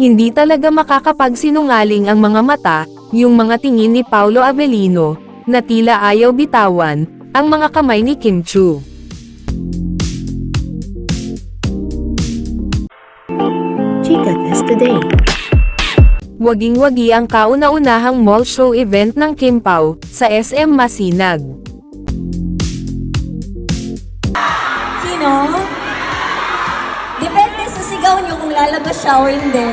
Hindi talaga makakapagsinungaling ang mga mata, yung mga tingin ni Paulo Avellino, na tila ayaw bitawan, ang mga kamay ni Kim Chu. Chica Test Today. Waging-wagi ang kauna-unahang mall show event ng Kim Pao, sa SM Masinag. Sino? Sigaw niyo kung lalabas siya o hindi.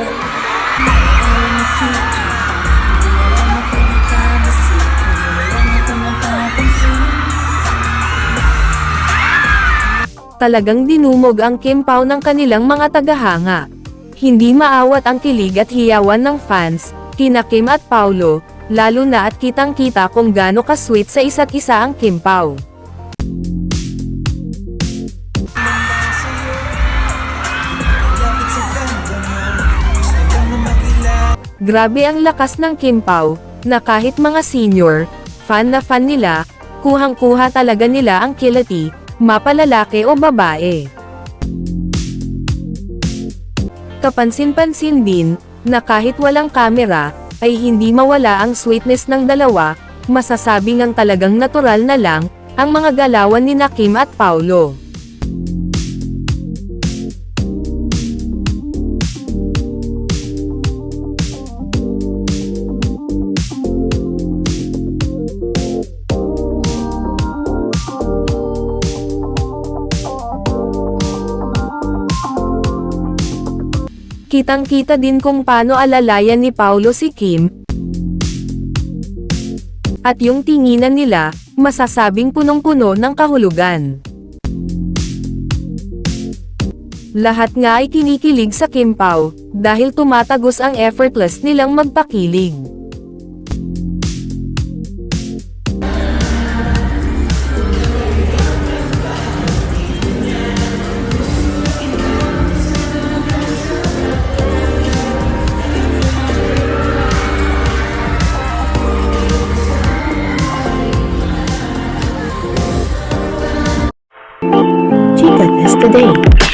Talagang dinumog ang Kim Pao ng kanilang mga tagahanga. Hindi maawat ang kilig at hiyawan ng fans, kina Kim at Paulo, lalo na at kitang-kita kung gaano ka-sweet sa isa't isa ang Kim Pao. Grabe ang lakas ng Kim Pao, na kahit mga senior, fan na fan nila, kuhang-kuha talaga nila ang kilati, mapalalaki o babae. Kapansin-pansin din, na kahit walang kamera, ay hindi mawala ang sweetness ng dalawa, masasabi ngang talagang natural na lang, ang mga galawan ni Kim at Paulo. Kitang-kita din kung paano alalayan ni Paulo si Kim. At yung tinginan nila, masasabing punong-puno ng kahulugan. Lahat nga ay kinikilig sa Kim Pao, dahil tumatagos ang effortless nilang magpakilig. today.